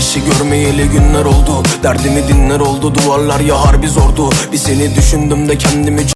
güneşi görmeyeli günler oldu. Derdimi dinler oldu duvarlar ya harbi zordu. Bir seni düşündüm de kendimi